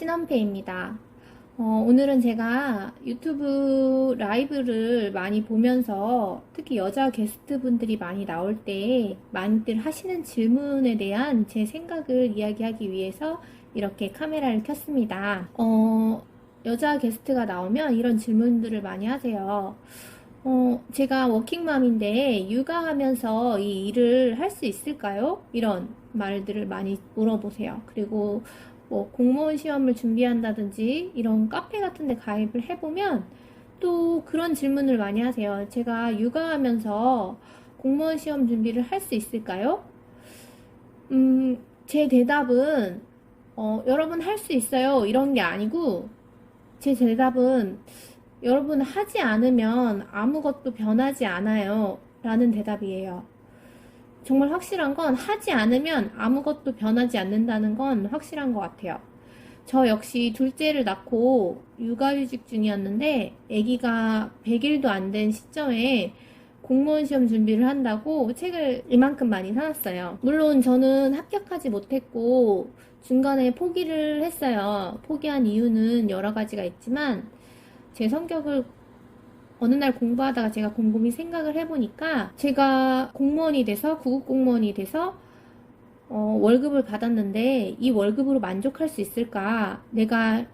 신한패입니다. 어, 오늘은 제가 유튜브 라이브를 많이 보면서 특히 여자 게스트분들이 많이 나올 때 많이들 하시는 질문에 대한 제 생각을 이야기하기 위해서 이렇게 카메라를 켰습니다. 어, 여자 게스트가 나오면 이런 질문들을 많이 하세요. 어, 제가 워킹맘인데 육아하면서 이 일을 할 수 있을까요? 이런 말들을 많이 물어보세요. 그리고 뭐 공무원 시험을 준비한다든지 이런 카페 같은 데 가입을 해보면 또 그런 질문을 많이 하세요. 제가 육아하면서 공무원 시험 준비를 할 수 있을까요? 음, 제 대답은 어, 여러분 할 수 있어요. 이런 게 아니고 제 대답은 여러분 하지 않으면 아무것도 변하지 않아요. 라는 대답이에요. 정말 확실한 건 하지 않으면 아무것도 변하지 않는다는 건 확실한 것 같아요. 저 역시 둘째를 낳고 육아휴직 중이었는데 아기가 100일도 안 된 시점에 공무원 시험 준비를 한다고 책을 이만큼 많이 사놨어요. 물론 저는 합격하지 못했고 중간에 포기를 했어요. 포기한 이유는 여러 가지가 있지만 제 성격을 어느 날 공부하다가 제가 곰곰이 생각을 해보니까 제가 공무원이 돼서 구급 공무원이 돼서 어, 월급을 받았는데 이 월급으로 만족할 수 있을까? 내가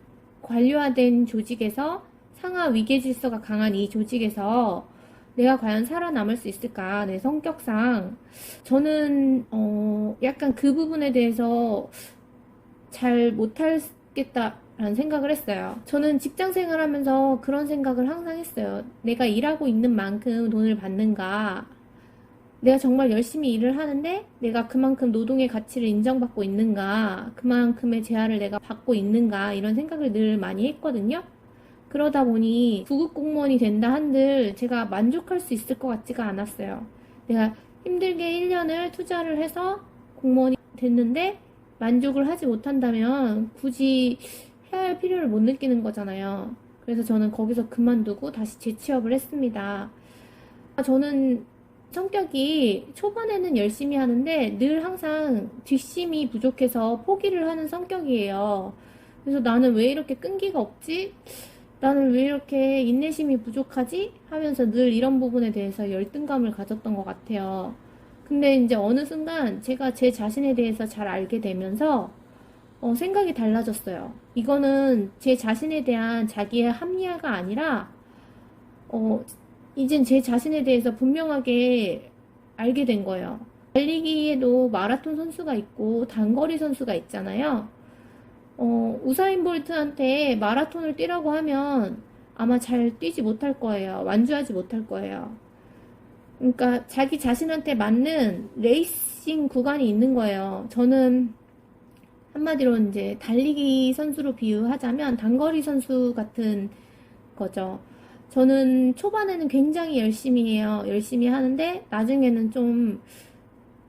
관료화된 조직에서 상하 위계 질서가 강한 이 조직에서 내가 과연 살아남을 수 있을까? 내 성격상 저는 어, 약간 그 부분에 대해서 잘 못 하겠다라는 생각을 했어요. 저는 직장 생활하면서 그런 생각을 항상 했어요. 내가 일하고 있는 만큼 돈을 받는가? 내가 정말 열심히 일을 하는데 내가 그만큼 노동의 가치를 인정받고 있는가? 그만큼의 재화를 내가 받고 있는가? 이런 생각을 늘 많이 했거든요. 그러다 보니 구급 공무원이 된다 한들 제가 만족할 수 있을 것 같지가 않았어요. 내가 힘들게 1년을 투자를 해서 공무원이 됐는데 만족을 하지 못한다면 굳이 해야 할 필요를 못 느끼는 거잖아요. 그래서 저는 거기서 그만두고 다시 재취업을 했습니다. 저는 성격이 초반에는 열심히 하는데 늘 항상 뒷심이 부족해서 포기를 하는 성격이에요. 그래서 나는 왜 이렇게 끈기가 없지? 나는 왜 이렇게 인내심이 부족하지? 하면서 늘 이런 부분에 대해서 열등감을 가졌던 것 같아요. 근데 이제 어느 순간 제가 제 자신에 대해서 잘 알게 되면서 어, 생각이 달라졌어요. 이거는 제 자신에 대한 자기의 합리화가 아니라 어, 이젠 제 자신에 대해서 분명하게 알게 된 거예요. 달리기에도 마라톤 선수가 있고 단거리 선수가 있잖아요. 어, 우사인 볼트한테 마라톤을 뛰라고 하면 아마 잘 뛰지 못할 거예요. 완주하지 못할 거예요. 그러니까 자기 자신한테 맞는 레이싱 구간이 있는 거예요. 저는 한마디로 이제 달리기 선수로 비유하자면 단거리 선수 같은 거죠. 저는 초반에는 굉장히 열심히 해요. 열심히 하는데 나중에는 좀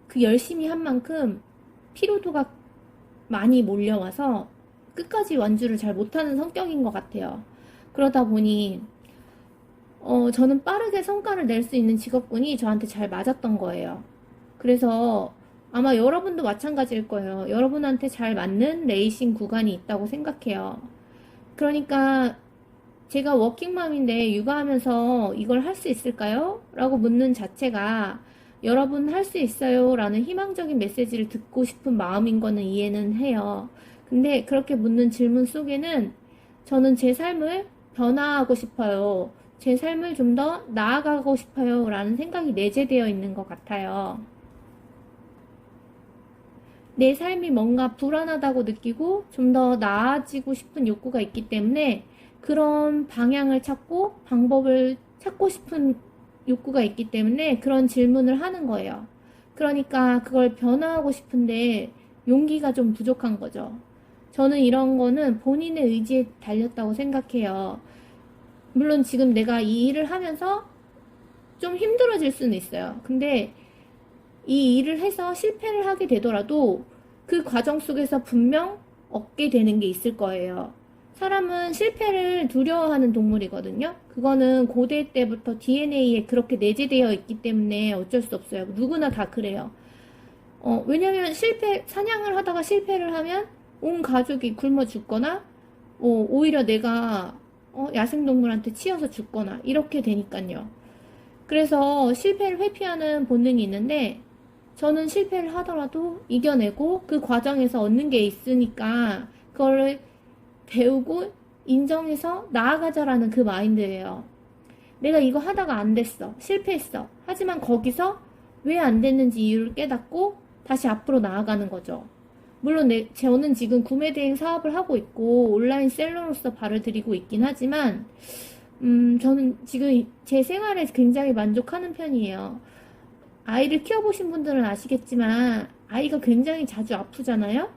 그 열심히 한 만큼 피로도가 많이 몰려와서 끝까지 완주를 잘 못하는 성격인 것 같아요. 그러다 보니 어, 저는 빠르게 성과를 낼 수 있는 직업군이 저한테 잘 맞았던 거예요. 그래서 아마 여러분도 마찬가지일 거예요. 여러분한테 잘 맞는 레이싱 구간이 있다고 생각해요. 그러니까 제가 워킹맘인데 육아하면서 이걸 할 수 있을까요? 라고 묻는 자체가 여러분 할 수 있어요 라는 희망적인 메시지를 듣고 싶은 마음인 거는 이해는 해요. 근데 그렇게 묻는 질문 속에는 저는 제 삶을 변화하고 싶어요. 제 삶을 좀 더 나아가고 싶어요. 라는 생각이 내재되어 있는 것 같아요. 내 삶이 뭔가 불안하다고 느끼고 좀 더 나아지고 싶은 욕구가 있기 때문에 그런 방향을 찾고 방법을 찾고 싶은 욕구가 있기 때문에 그런 질문을 하는 거예요. 그러니까 그걸 변화하고 싶은데 용기가 좀 부족한 거죠. 저는 이런 거는 본인의 의지에 달렸다고 생각해요. 물론 지금 내가 이 일을 하면서 좀 힘들어질 수는 있어요. 근데 이 일을 해서 실패를 하게 되더라도 그 과정 속에서 분명 얻게 되는 게 있을 거예요. 사람은 실패를 두려워하는 동물이거든요. 그거는 고대 때부터 DNA에 그렇게 내재되어 있기 때문에 어쩔 수 없어요. 누구나 다 그래요. 어, 왜냐면 실패, 사냥을 하다가 실패를 하면 온 가족이 굶어 죽거나 어, 오히려 내가 어, 야생동물한테 치여서 죽거나 이렇게 되니까요. 그래서 실패를 회피하는 본능이 있는데 저는 실패를 하더라도 이겨내고 그 과정에서 얻는 게 있으니까 그거를 배우고 인정해서 나아가자라는 그 마인드예요. 내가 이거 하다가 안 됐어. 실패했어. 하지만 거기서 왜 안 됐는지 이유를 깨닫고 다시 앞으로 나아가는 거죠. 물론 내, 저는 지금 구매 대행 사업을 하고 있고 온라인 셀러로서 발을 들이고 있긴 하지만 음, 저는 지금 제 생활에 굉장히 만족하는 편이에요. 아이를 키워보신 분들은 아시겠지만 아이가 굉장히 자주 아프잖아요.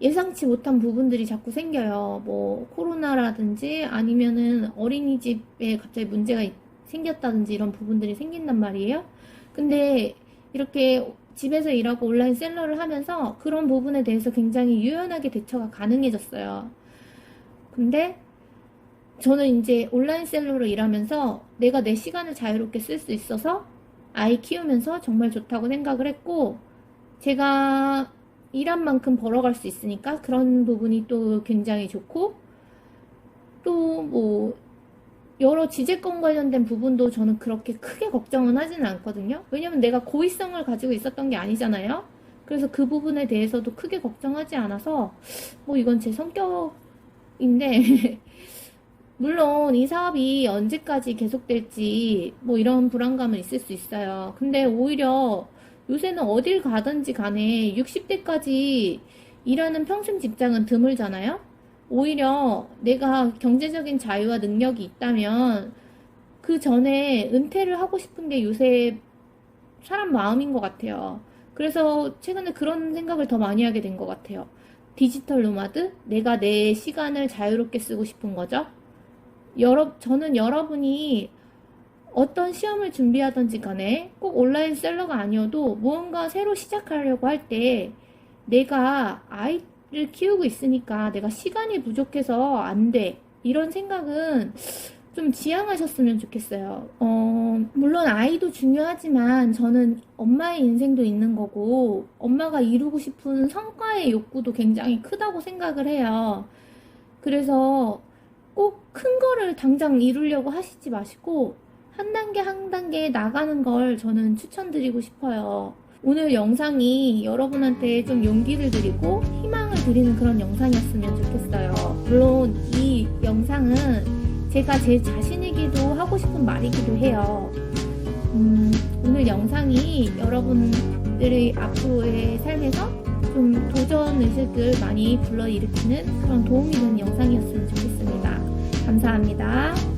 예상치 못한 부분들이 자꾸 생겨요. 뭐 코로나라든지 아니면은 어린이집에 갑자기 문제가 있- 생겼다든지 이런 부분들이 생긴단 말이에요. 근데 이렇게 집에서 일하고 온라인 셀러를 하면서 그런 부분에 대해서 굉장히 유연하게 대처가 가능해졌어요. 근데 저는 이제 온라인 셀러로 일하면서 내가 내 시간을 자유롭게 쓸 수 있어서 아이 키우면서 정말 좋다고 생각을 했고 제가 일한 만큼 벌어갈 수 있으니까 그런 부분이 또 굉장히 좋고 또뭐 여러 지재권 관련된 부분도 저는 그렇게 크게 걱정은 하지는 않거든요. 왜냐면 내가 고의성을 가지고 있었던 게 아니잖아요. 그래서 그 부분에 대해서도 크게 걱정하지 않아서 뭐 이건 제 성격인데 물론 이 사업이 언제까지 계속될지 뭐 이런 불안감은 있을 수 있어요. 근데 오히려 요새는 어딜 가든지 간에 60대까지 일하는 평생 직장은 드물잖아요? 오히려 내가 경제적인 자유와 능력이 있다면 그 전에 은퇴를 하고 싶은 게 요새 사람 마음인 것 같아요. 그래서 최근에 그런 생각을 더 많이 하게 된 것 같아요. 디지털 노마드? 내가 내 시간을 자유롭게 쓰고 싶은 거죠. 여러, 저는 여러분이 어떤 시험을 준비하든지 간에 꼭 온라인 셀러가 아니어도 무언가 새로 시작하려고 할 때 내가 아이 를 키우고 있으니까 내가 시간이 부족해서 안 돼. 이런 생각은 좀 지양하셨으면 좋겠어요. 어, 물론 아이도 중요하지만 저는 엄마의 인생도 있는 거고 엄마가 이루고 싶은 성과의 욕구도 굉장히 크다고 생각을 해요. 그래서 꼭 큰 거를 당장 이루려고 하시지 마시고 한 단계 한 단계 나가는 걸 저는 추천드리고 싶어요. 오늘 영상이 여러분한테 좀 용기를 드리고 희망을 드리는 그런 영상이었으면 좋겠어요. 물론 이 영상은 제가 제 자신에게도 하고 싶은 말이기도 해요. 음, 오늘 영상이 여러분들의 앞으로의 삶에서 좀 도전 의식을 많이 불러일으키는 그런 도움이 되는 영상이었으면 좋겠습니다. 감사합니다.